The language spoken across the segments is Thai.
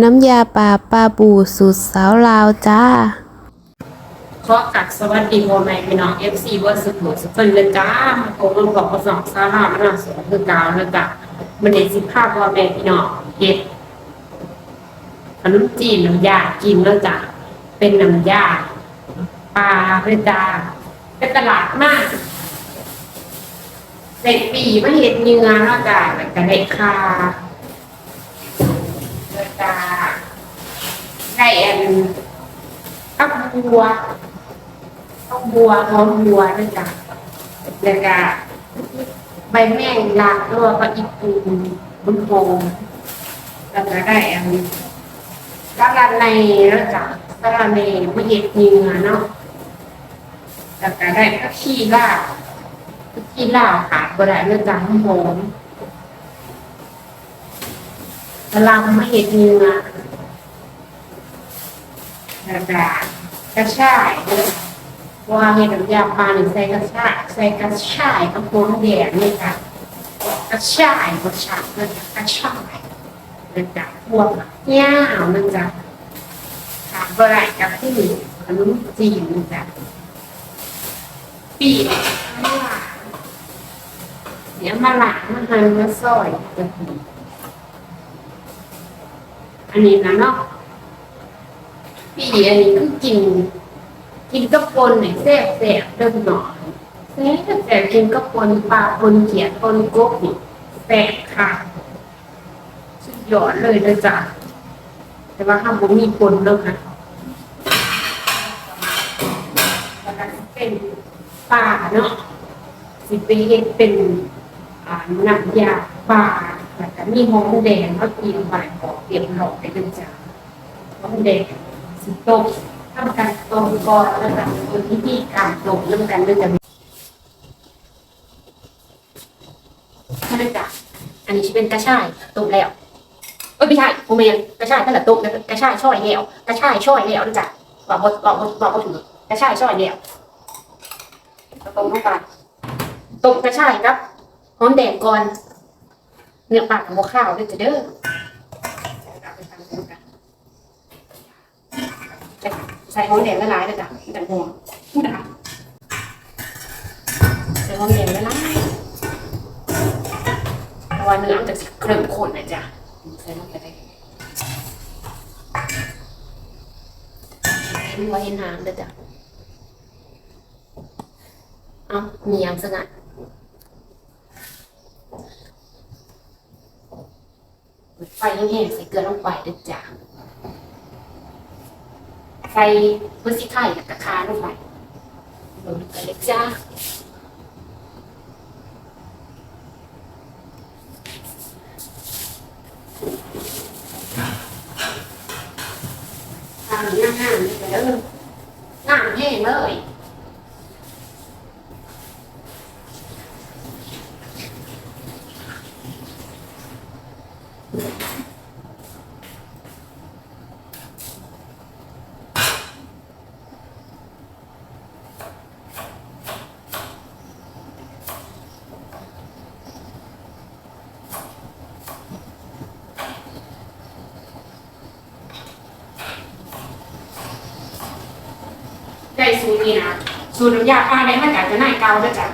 น้ำยาป่าปลาบูสูตรสาวลาวจ้า ขอกักสวัสดีพ่อแม่พี่น้องเอฟซีเวอร์สุดหมดสุดเพิ่นเลยจ้ามาโทรมบอกว่าสองสาหามาสองคือกาวแล้วจ้ะมันเด็สิภาพ่อแม่พี่น้องเฮ็ดขนมจีนน้ำยากินแล้วจ้ะเป็นน้ำยาปลาเลยจ้าเป็นตลาดมากเด็กปีมาเห็ดเนื้อแล้วจ้ะแล้วก็ได้คาแล้วจ้า ได้อันข้าวบัวข้าวบัวหอมบัวนะจ๊ะแล้วก็ใบแมงลาตัวก็อีปูบุญโฮมแล้วก็ได้อันกะละในแล้วจ้ะกะละในไมะเห็ดเนื้อเนาะแล้วก็ได้ผักชีลาวผักชีลาวขาดก็ได้แล้วจ้ะหอมกะลำไมะเห็ดเนื้อ กระดาษกระชายว่าเห็ดน้ำยาปลาหนึ่งใส่กระชายใส่กระชายกับพวงแดงนี่ค่ะกระชายกระชายกระชายกระดาษพวกยาวมันจะขาดบะไรกับที่ขนมจีนมันจะปีกมะละเดี๋ยวมาหลางมาหันมาซอยจะดีอันนี้นะเนาะ พี่อันนี้คือกิน กินกระปนเนี่ยแซ่บแซ่บเดิมหน่อยแซ่บแซ่บกินกระปนปลาปนเขียดปนกบนี่แซ่บค่ะสุดยอดเลยนะจ๊ะแต่ว่าข้าวผมมีปนแล้วค่ะแล้วก็เป็นปลาเนาะสิไปเฮ็ดเป็นอ่าน้ำยาปลาแล้วก็มีหอมแดงเขากินไปขอเตรียมหลอกไปเลยจ้ะน้องเด็กสิ ตกทำการตรงก่อนแล้วกันคนที่ที่การตกเรื่องกันเรื่องกันไม่ได้จ้ะอันนี้จะเป็นกระชายตกแล้วเอ้ยไม่ใช่โมเมนกระชายตั้งแต่ตกแล้วกระชายช่อยแล้วกระชายช่อยแล้วนะจ๊ะบอกบอกบอกบอกบอถือกระชายช่อยแล้วตรงลงไปตกกระชายครับหอมแดงก่อนเนื้อปลากับหัวข้าวด้วยจะเด้อเอาไปทำกัน ใส่หอมแดงละลายเลยจ้ะแต่หัวนะคะใส่หอมแดงละลายเพราะว่าเนื้อมันจะเครื่องข้นนะจ๊ะใส่ลงไปเลยเห็นว่าเห็นหางเด้อจ้ะเอามียำสงัดไฟแห้งๆใส่เกลือลงไปเด้อจ้ะ ใส่พุทธิไทยกับคาลงไปลงไปเลยจ้าทำหน้าหน้านี่ไปเลยหน้าแห้งเลยได้สูตรนี้นะ สูตรน้ำยาปลาได้มาจากจะนายเกาด้วยจ้ะ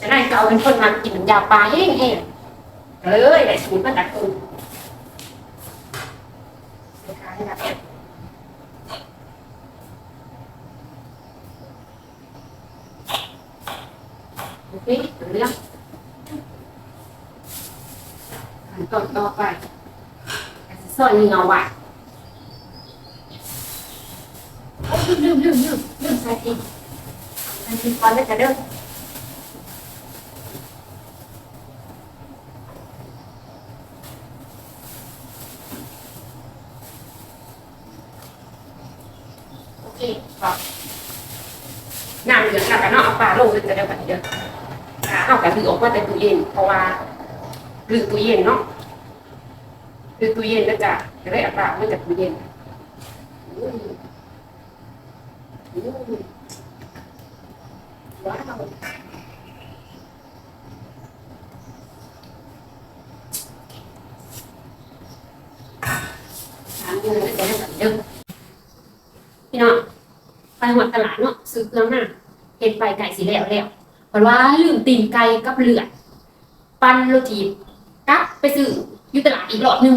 จะนายเกาเป็นคนมากินน้ำยาปลาแห้งๆเลยได้สูตรมาจากตูโอเคเรื่องขั้นตอนต่อไปก็จะซอยเงาไว้ โอ้ย ลืมลืมลืมลืมใส่อีกใส่อีกก่อนแล้วจะเด้อโอเคพอน้ำเหลืองแล้วกันเนาะเอาปลาลงเลยจะได้แบบเดียวอ่าเอากระถือออกมาแต่ตู้เย็นเพราะว่าหรือตู้เย็นเนาะคือตู้เย็นแล้วจ้ะจะได้เอาปลามาจากตู้เย็นอืม ว้าวามเงินแล้วจะได้แบบเดิม พี่น้องไปหัวตลาดเนาะซื้อเครื่องมาเห็ดไปไก่สีแล้วแล้วเพราะว่าลืมตีนไก่กับเลือดปันโรตีกลับไปซื้ออยู่ตลาดอีกหลอดหนึง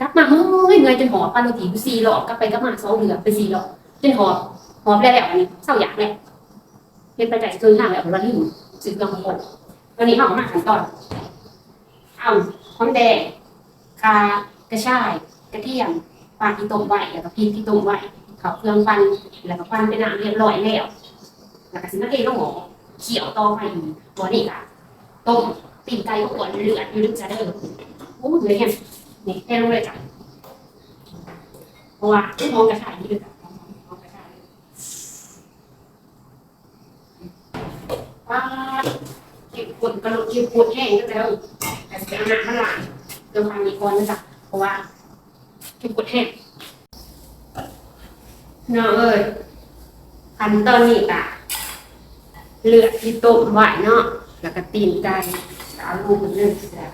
กลับมาเฮ้ยเงยจนหอปันโรตีกูสี่หลอดกลับไปกลับมาสองเดือนไปสี่หลอดจนหอบ หอบแล้วแล้วอันนี้เศร้าอยากแล้วเห็ดไปไก่ซื้อทางแล้วเราะว่าลืมซื้อเครื่องของคนวันนี้เรามาขั้นตอนเอาหอมแดงคากระชาย กระเทียมปลาที่ต้มไว้แล้วก็พริกที่ต้มไว้เขาเครื่องปั้นแล้วก็ปั้นเป็นน้ำเรียบร้อยแล้วแล้วก็สิมาเทลงหม้อเขียวต่อไปอีกตัวนี้ค่ะต้มตีนไก่ก็กวนเลือดอยู่ลึกจะเด้โอ้เลยเนี่ยนี่เทลงเลยจ้ะเพราะว่าหอมกระชายนี่ด้วยจ้ะหอมกระชาย ว้าเก็บกดกระโดดเก็บกดแห้งก็แล้วแต่จะเอาน้ำมาล้างเติมความมีก่อนนะจ๊ะเพราะว่าเก็บกดแห้งน้องเอ้ยขั้นตอนนี้จ้ะเลือดที่ต้มไว้เนาะแล้วก็ตีนไก่เอาลูกมันเลือดเสีย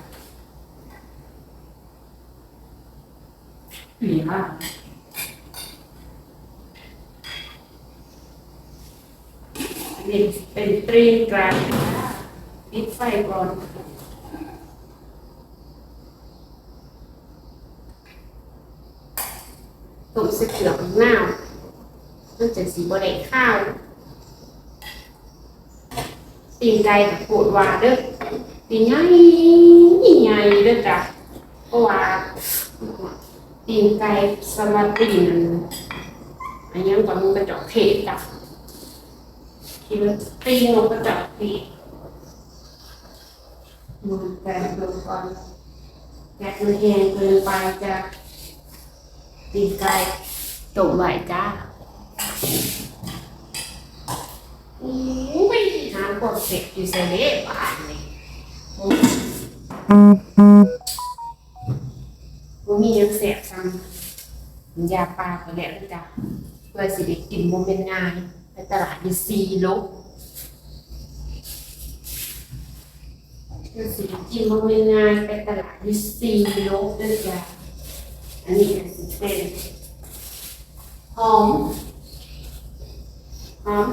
หนีมากอันนี้เป็นตรีนกลา งปิดไฟก่อนต้มเสเกือบหน้ามันจะสีบริข้าวตีนไก่กับปูดว่าเด้อตีนใหญ่ใหญ่เด้อจ้ะเพราะว่าตีนไก่สลัดตีนอันยังก่อนมันกระจอกเทศจ้ะ คิดว่าตีนมันกระจอกเทศมันแกงลงก่อนแกงมันแหงเกินไปจะตีนไก่ต้มไว้จ้าอุ้ยหาพวกเสกอยู่เซเล่บ้านเลยบ่มียังเสียซ้ำยาปลาก็แล้วจ้ะเพื่อสิได้กินโมเมนต์ง่านไป ตลาดอยู่ซีโลเพื่อสิได้กินมเมนต์งานไปตลาดอยู่ซีโลด้วยจ้ะอันนี้ก็สิเป็นหอมหอม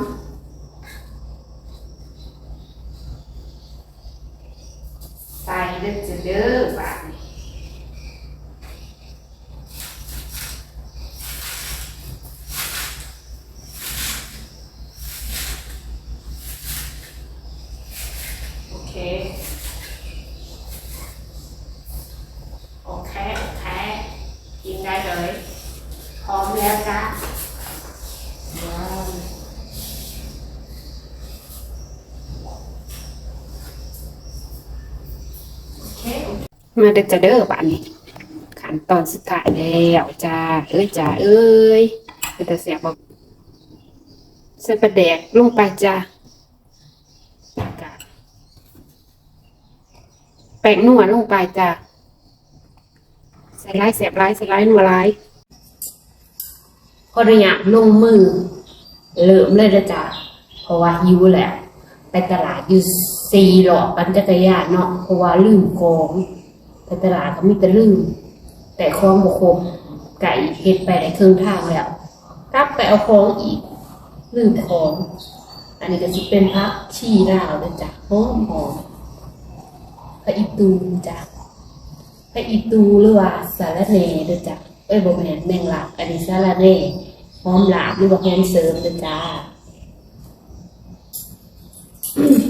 ใส่เด้อจะเด้อบาดนี้โอเค โอเค โอเค กินได้เลย พร้อมแล้วจ้ะว้าว มาเด้อจะเด้อบ้านนี้ขั้นตอนสุดท้ายแล้วจ้าเอ้ยจ้าเอ้ยเป็นแต่เสียบอกใส่ปลาแดกลงไปจ้าแล้วก็แป้งนัวลงไปจ้าใส่ไล่เสียบไล่ใส่ไล่นัวไล่พอระยะลงมือเริ่มเลยนะจ้าเพราะว่าหิวแล้วไปตลาดอยู่สี่หลอกปันจักรยานเนาะเพราะว่าลืมของ ไปตลาดก็มีแต่ลืม แต่ของบกครบไก่เฮ็ดไปได้ครึ่องทางแล้วกลับไปเอาของอีกลืมของ อันนี้ก็จะเป็นพักชีลาวนะจ๊ะหอมหอมพระอีตูจ้ะพระอีตูหรือว่าสารเนเด้อจ้ะเอ้ยบแม่นแมงหลักอันนี้สารเนหอมหลาบหรือว่าหอมเสริมเด้อจ้า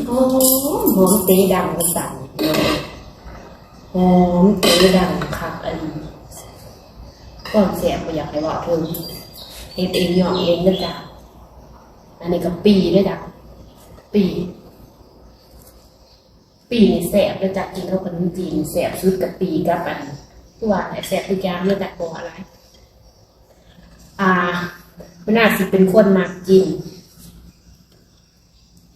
หอมหอมเตีดังกระสัน หอมตีดังคักอันนี้ก่อนเสียบก็อยากให้ว่าเพิ่มเฮ็ดเองหยองเองนะจ๊ะอันนี้ก็ปีด้วยจ้ะปี ปีนี่แสบด้วจ้ะกินเข้าวขนมจีนแสบชุดกับปีกับอันตัวแต่แสบทุกอย่างเลยจ้ะบอกอะไร อ่ามันน่าสิเป็นคนมากกิน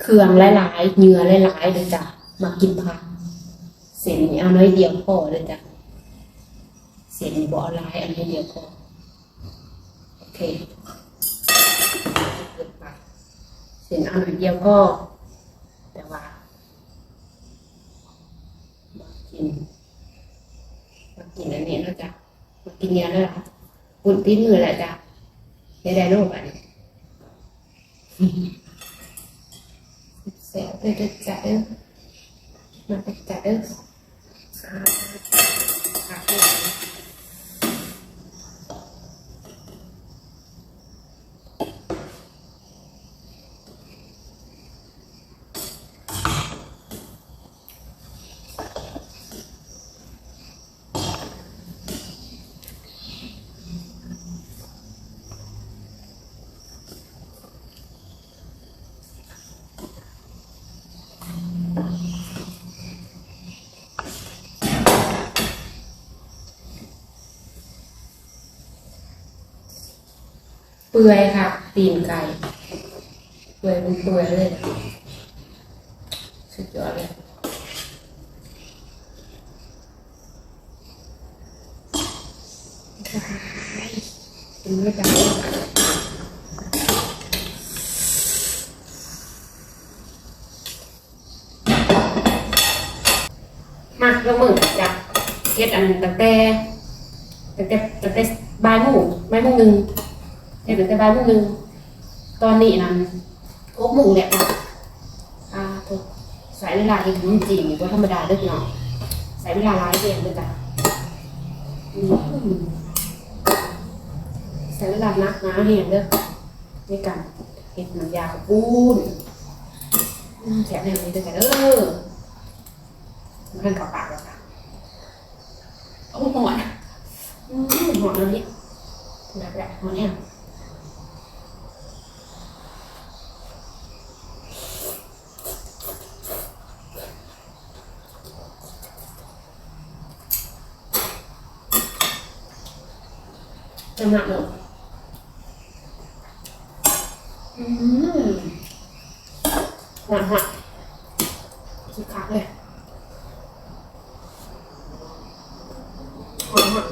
เครื่องหลายๆเนื้อหลายๆเลยจ้ะมากินผัก เส้นนี่เอาน้อยเดียวพอเลยจ้ะเส้นนี่บ่เอาหลายอันนี้เดียวพอโอเคเกินไปเส้นเอาหน่อยเดียวพอแต่ว่ามากินมากินอันนี้นะจ๊ะมากินเนื้อแล้วปุ่นตีนมือแหละจ้ะได้ได้โลกอันนี้แสบเลยจะจัดเด้อมาไปจัดเด้อ Thank you. ปื่อยค่ะ ตีนไก่เปื่อยเป็นเปื่อยเลย สุดยอดเลยเป็นไม่ได้มาลงมือจ้ะเฮ็ดอันตั้งแต่ตั้งแต่ตั้งแต่บ่ายโมงบ่ายโมงหนึ่ง เห็นแต่บ้านพวกนึงตอนนี้นั้นโอ๊กหมูแหละนะอ่าถูกใส่เวลาอีกถึงจริงก็ธรรมดาเด้อพี่น้องใส่เวลาหลายเดือนเลยจ้ะอืมใส่เวลานักนะเห็นเด้อในการเห็ดน้ำยาปูนอืมแฉะแนวนี้เด้อจ้ะเด้อมันเป็นกับปากแล้วจ้ะโอ้โหหอนอืมหอนเลยนี่แบบแบบหอนเนี่ย จะหนักหรออืมหนักหักสุดคักเลยหอมหัก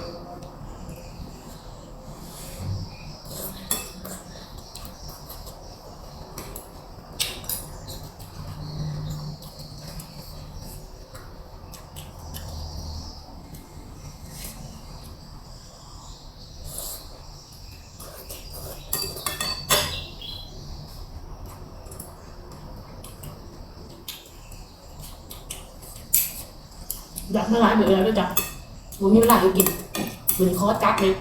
อยากมาหลายเหมือนแล้วด้วยจ้ะผมมีเวลาอยู่กินเหมือนคอจับเลย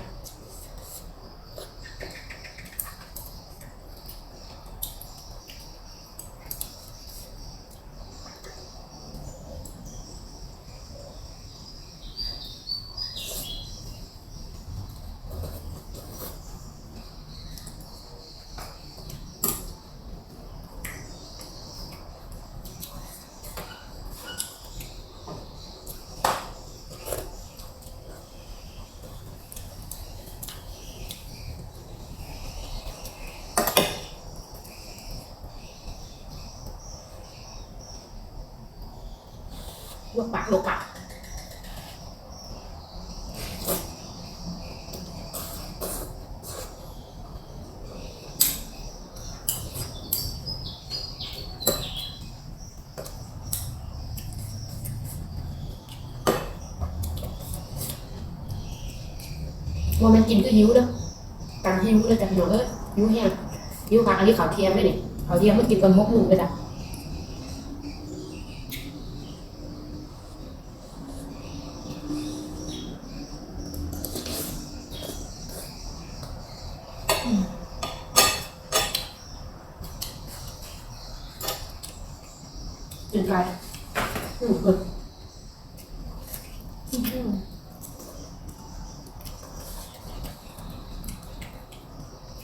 ลวกปากลกปากว่ามันกินก็หิวเด้อตังหิวเลยจ้ะพี่น้องเอ้ยหิวแห้งหิวค่ะอันนี้ขาวเทียมเลยนี่ขาวเทียมมันกินกันมกหนึ่งเลยจ้ะ ไรอืมเอออืม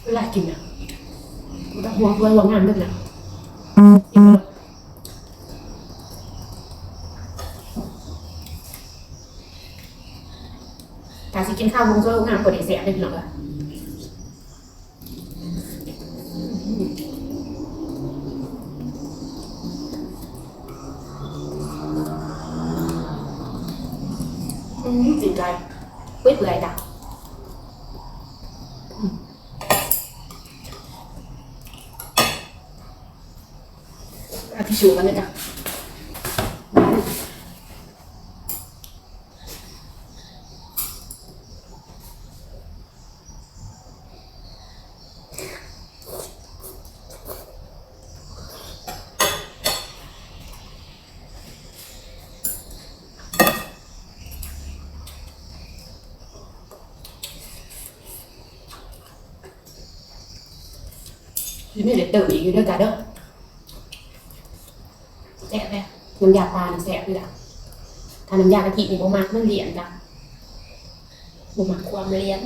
เวลากินอะมันต้องห่วงวยห่วงงานด้วยนะกินไปเลยถ้าสิกินข้าววงช่งานกดเอเสียได้พี่น้องเลยอื มจิตใจเปื่อยเปื่อยจ้ะอืมเอาทิชชู่กันเลยจ้ะที่นี่เดี๋ยวเติมอีกอยู่ด้วยกันเด้อแสบเลยน้ำยาปลาเนี่ยแซ่บเลยล่ะถ้าน้ำยากะทินี่บ่มากมันเลี่ยนจ้ะบ่มากความเลี่ยน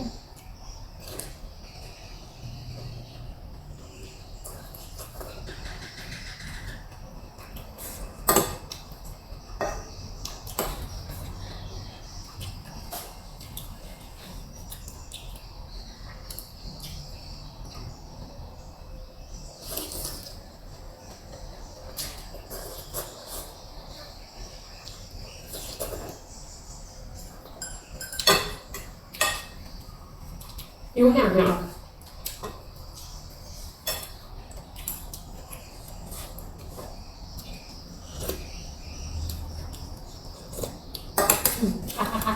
อยู่ห่างเหรออืมอะอะอะ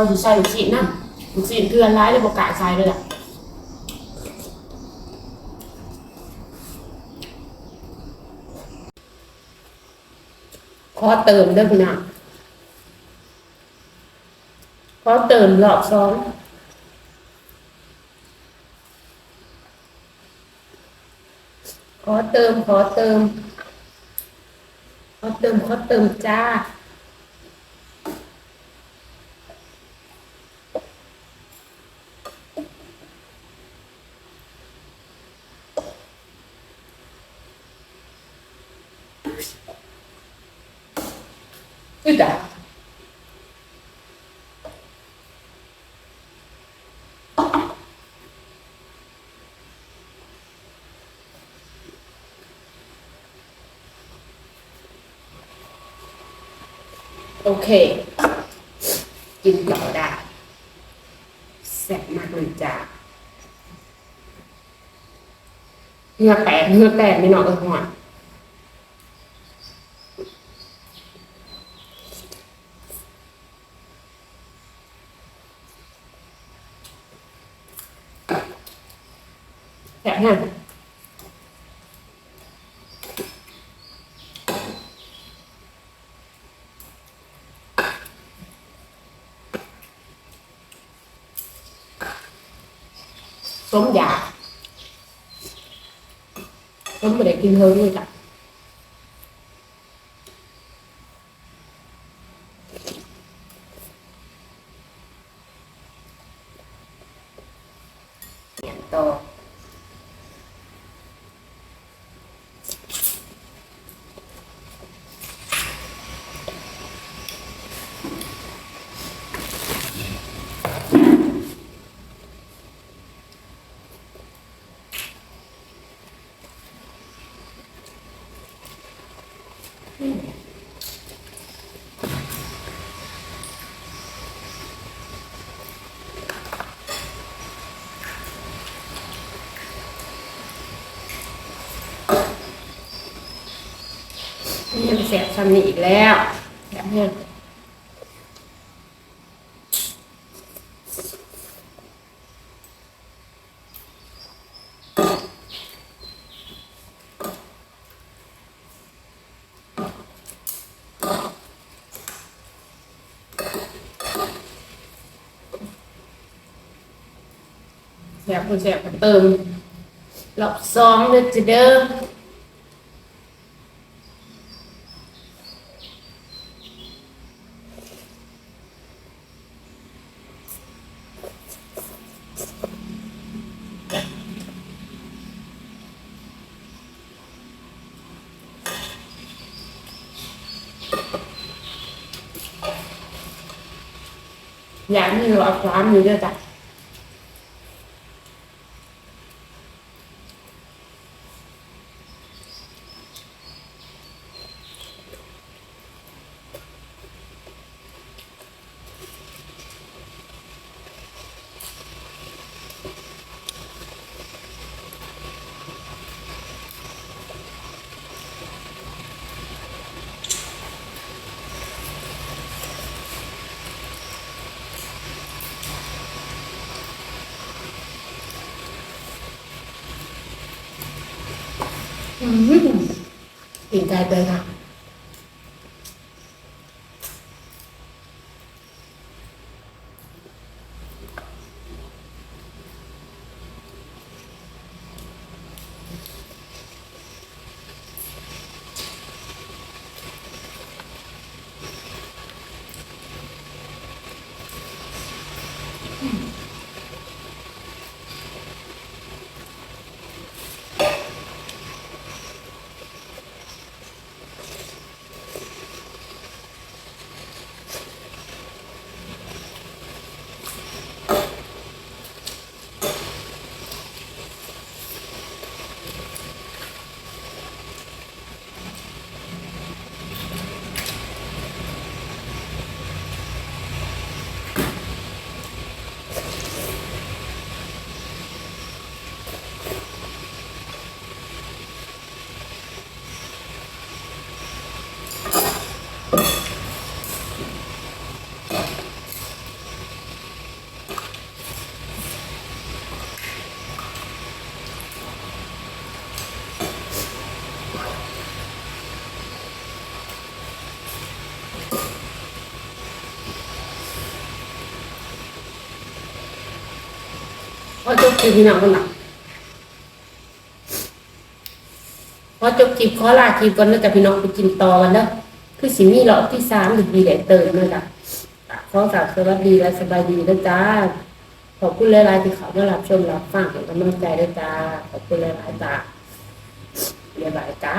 พอสิใส่ลูกชิ้นนะลูกชิ้นเกลือร้ายเลยบอกกะใส่เลยอะขอเติมเด้อพี่น้องขอเติมรอบสองขอเติมขอเติม ขอเติมขอเติมจ้า อึดอะโอเค กินต่อได้แซ่บมากเลยจ้าเนื้อแตกเนื้อแตกไม่นอกเออหัว สมอยากสมไม่ได้กินเฮยเลยจ้ะ นี่มันเสียบซ้ำนี่อีกแล้วแบบนี้แสบคนแสบก็เติมรอบสองเลยจะเด้อ อยากให้เราเอา อยู่ด้วยจ้ะอืมกินใจไปค่ะพอจบคลิปพี่น้องกันหลังพอจบคลิปขอลาคลิปก่อนแล้วกับพี่น้องไปกินต่อกันเด้อคือสิมีรอบที่สามถึงดีแหละเติมเลยล่ะขอกราบสวัสดีและสบายดีนะจ้าขอบคุณหลายๆที่เขามารับชมรับฟังเป็นกำลังใจด้วยจ้าขอบคุณหลายๆจ้าบ๊ายบายจ้า